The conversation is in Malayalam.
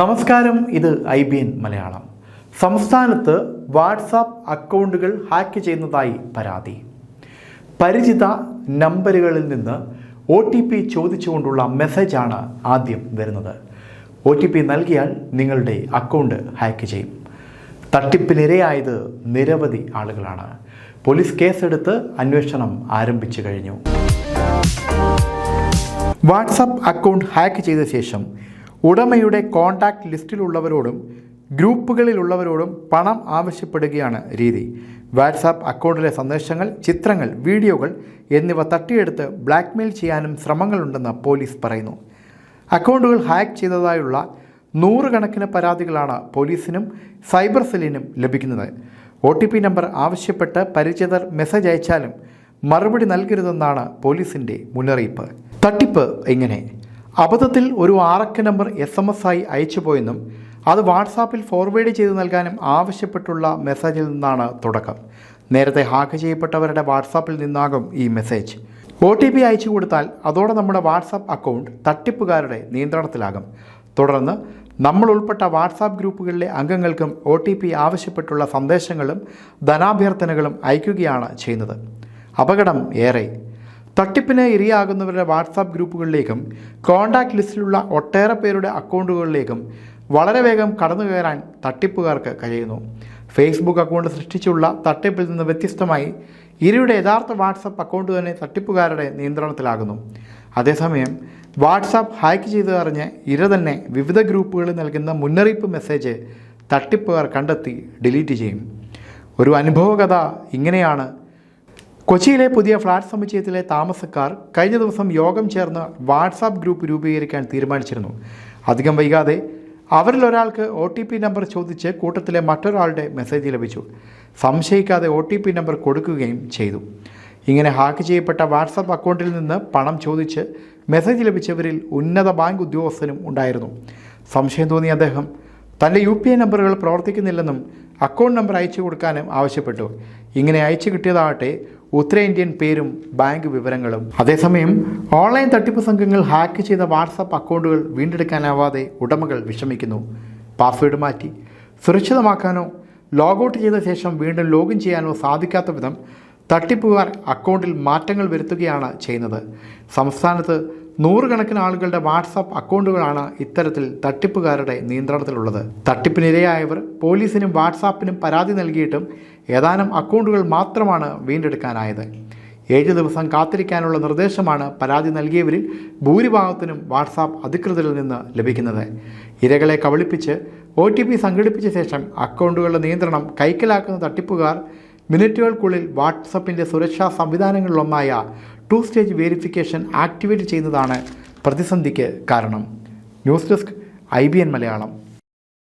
നമസ്കാരം ഇത് ഐ ബി എൻ മലയാളം. സംസ്ഥാനത്ത് വാട്സാപ്പ് അക്കൗണ്ടുകൾ ഹാക്ക് ചെയ്യുന്നതായി പരാതി. പരിചിത നമ്പറുകളിൽ നിന്ന് ഒ ടി പി ചോദിച്ചുകൊണ്ടുള്ള മെസ്സേജാണ് ആദ്യം വരുന്നത്. ഒ ടി പി നൽകിയാൽ നിങ്ങളുടെ അക്കൗണ്ട് ഹാക്ക് ചെയ്യും. തട്ടിപ്പിനിരയായത് നിരവധി ആളുകളാണ്. പോലീസ് കേസെടുത്ത് അന്വേഷണം ആരംഭിച്ചു കഴിഞ്ഞു. വാട്സാപ്പ് അക്കൗണ്ട് ഹാക്ക് ചെയ്ത ശേഷം ഉടമയുടെ കോൺടാക്റ്റ് ലിസ്റ്റിലുള്ളവരോടും ഗ്രൂപ്പുകളിലുള്ളവരോടും പണം ആവശ്യപ്പെടുകയാണ് രീതി. വാട്സാപ്പ് അക്കൗണ്ടിലെ സന്ദേശങ്ങൾ ചിത്രങ്ങൾ വീഡിയോകൾ എന്നിവ തട്ടിയെടുത്ത് ബ്ലാക്ക്മെയിൽ ചെയ്യാനും ശ്രമങ്ങളുണ്ടെന്ന് പോലീസ് പറയുന്നു. അക്കൗണ്ടുകൾ ഹാക്ക് ചെയ്തതായുള്ള നൂറുകണക്കിന് പരാതികളാണ് പോലീസിനും സൈബർ സെല്ലിനും ലഭിക്കുന്നത്. ഒ ടി പി നമ്പർ ആവശ്യപ്പെട്ട് പരിചിതർ മെസ്സേജ് അയച്ചാലും മറുപടി നൽകരുതെന്നാണ് പോലീസിന്റെ മുന്നറിയിപ്പ്. തട്ടിപ്പ് എങ്ങനെ? അബദ്ധത്തിൽ ഒരു ആറക്ക നമ്പർ എസ് എം എസ് ആയി അയച്ചു പോയെന്നും അത് വാട്സാപ്പിൽ ഫോർവേഡ് ചെയ്ത് നൽകാനും ആവശ്യപ്പെട്ടുള്ള മെസ്സേജിൽ നിന്നാണ് തുടക്കം. നേരത്തെ ഹാക്ക് ചെയ്യപ്പെട്ടവരുടെ വാട്സാപ്പിൽ നിന്നാകും ഈ മെസ്സേജ് ഒ ടി പി അയച്ചു കൊടുത്താൽ അതോടെ നമ്മുടെ വാട്സാപ്പ് അക്കൗണ്ട് തട്ടിപ്പുകാരുടെ നിയന്ത്രണത്തിലാകും. തുടർന്ന് നമ്മൾ ഉൾപ്പെട്ട വാട്സാപ്പ് ഗ്രൂപ്പുകളിലെ അംഗങ്ങൾക്കും ഒ ടി പി ആവശ്യപ്പെട്ടുള്ള സന്ദേശങ്ങളും ധനാഭ്യർത്ഥനകളും അയക്കുകയാണ് ചെയ്യുന്നത്. അപകടം ഏറെ. തട്ടിപ്പിന് ഇരയാകുന്നവരുടെ വാട്സാപ്പ് ഗ്രൂപ്പുകളിലേക്കും കോൺടാക്റ്റ് ലിസ്റ്റിലുള്ള ഒട്ടേറെ പേരുടെ അക്കൗണ്ടുകളിലേക്കും വളരെ വേഗം കടന്നു കയറാൻ തട്ടിപ്പുകാർക്ക് കഴിയുന്നു. ഫേസ്ബുക്ക് അക്കൗണ്ട് സൃഷ്ടിച്ചുള്ള തട്ടിപ്പിൽ നിന്ന് വ്യത്യസ്തമായി ഇരയുടെ യഥാർത്ഥ വാട്സാപ്പ് അക്കൗണ്ട് തന്നെ തട്ടിപ്പുകാരുടെ നിയന്ത്രണത്തിലാകുന്നു. അതേസമയം വാട്സാപ്പ് ഹാക്ക് ചെയ്ത് അറിഞ്ഞ് ഇര തന്നെ വിവിധ ഗ്രൂപ്പുകളിൽ നൽകുന്ന മുന്നറിയിപ്പ് മെസ്സേജ് തട്ടിപ്പുകാർ കണ്ടെത്തി ഡിലീറ്റ് ചെയ്യും. ഒരു അനുഭവകഥ ഇങ്ങനെയാണ് കൊച്ചിയിലെ പുതിയ ഫ്ളാറ്റ് സമുച്ചയത്തിലെ താമസക്കാർ കഴിഞ്ഞ ദിവസം യോഗം ചേർന്ന് വാട്സാപ്പ് ഗ്രൂപ്പ് രൂപീകരിക്കാൻ തീരുമാനിച്ചിരുന്നു. അധികം വൈകാതെ അവരിൽ ഒരാൾക്ക് ഒ ടി പി നമ്പർ ചോദിച്ച് കൂട്ടത്തിലെ മറ്റൊരാളുടെ മെസ്സേജ് ലഭിച്ചു. സംശയിക്കാതെ ഒ ടി പി നമ്പർ കൊടുക്കുകയും ചെയ്തു. ഇങ്ങനെ ഹാക്ക് ചെയ്യപ്പെട്ട വാട്സാപ്പ് അക്കൗണ്ടിൽ നിന്ന് പണം ചോദിച്ച് മെസ്സേജ് ലഭിച്ചവരിൽ ഉന്നത ബാങ്ക് ഉദ്യോഗസ്ഥനും ഉണ്ടായിരുന്നു. സംശയം തോന്നിയ അദ്ദേഹം തന്റെ യു പി ഐ നമ്പറുകൾ പ്രവർത്തിക്കുന്നില്ലെന്നും അക്കൗണ്ട് നമ്പർ അയച്ചു കൊടുക്കാനും ആവശ്യപ്പെട്ടു. ഇങ്ങനെ അയച്ചു കിട്ടിയതാകട്ടെ ഉത്തരേന്ത്യൻ പേരും ബാങ്ക് വിവരങ്ങളും. അതേസമയം ഓൺലൈൻ തട്ടിപ്പ് സംഘങ്ങൾ ഹാക്ക് ചെയ്ത വാട്സാപ്പ് അക്കൗണ്ടുകൾ വീണ്ടെടുക്കാനാവാതെ ഉടമകൾ വിഷമിക്കുന്നു. പാസ്വേഡ് മാറ്റി. സുരക്ഷിതമാക്കാനോ ലോഗൗട്ട് ചെയ്ത ശേഷം വീണ്ടും ലോഗിൻ ചെയ്യാനോ സാധിക്കാത്ത വിധം തട്ടിപ്പുകാർ അക്കൗണ്ടിൽ മാറ്റങ്ങൾ വരുത്തുകയാണ് ചെയ്യുന്നത്. സംസ്ഥാനത്ത് നൂറുകണക്കിന് ആളുകളുടെ വാട്സാപ്പ് അക്കൗണ്ടുകളാണ് ഇത്തരത്തിൽ തട്ടിപ്പുകാരുടെ നിയന്ത്രണത്തിലുള്ളത്. തട്ടിപ്പിനിരയായവർ പോലീസിനും വാട്സാപ്പിനും പരാതി നൽകിയിട്ടും ഏതാനും അക്കൗണ്ടുകൾ മാത്രമാണ് വീണ്ടെടുക്കാനായത്. ഏഴ് ദിവസം കാത്തിരിക്കാനുള്ള നിർദ്ദേശമാണ് പരാതി നൽകിയവരിൽ ഭൂരിഭാഗത്തിനും വാട്സാപ്പ് അധികൃതരിൽ നിന്ന് ലഭിക്കുന്നത്. ഇരകളെ കബളിപ്പിച്ച് ഒ ടി പി സംഘടിപ്പിച്ച ശേഷം അക്കൗണ്ടുകളുടെ നിയന്ത്രണം കൈക്കലാക്കുന്ന തട്ടിപ്പുകാർ മിനിറ്റുകൾക്കുള്ളിൽ വാട്സപ്പിന്റെ സുരക്ഷാ സംവിധാനങ്ങളിലൊന്നായ ടു സ്റ്റേജ് വേരിഫിക്കേഷൻ ആക്ടിവേറ്റ് ചെയ്യുന്നതാണ് പ്രതിസന്ധിക്ക് കാരണം. News desk I Malayalam.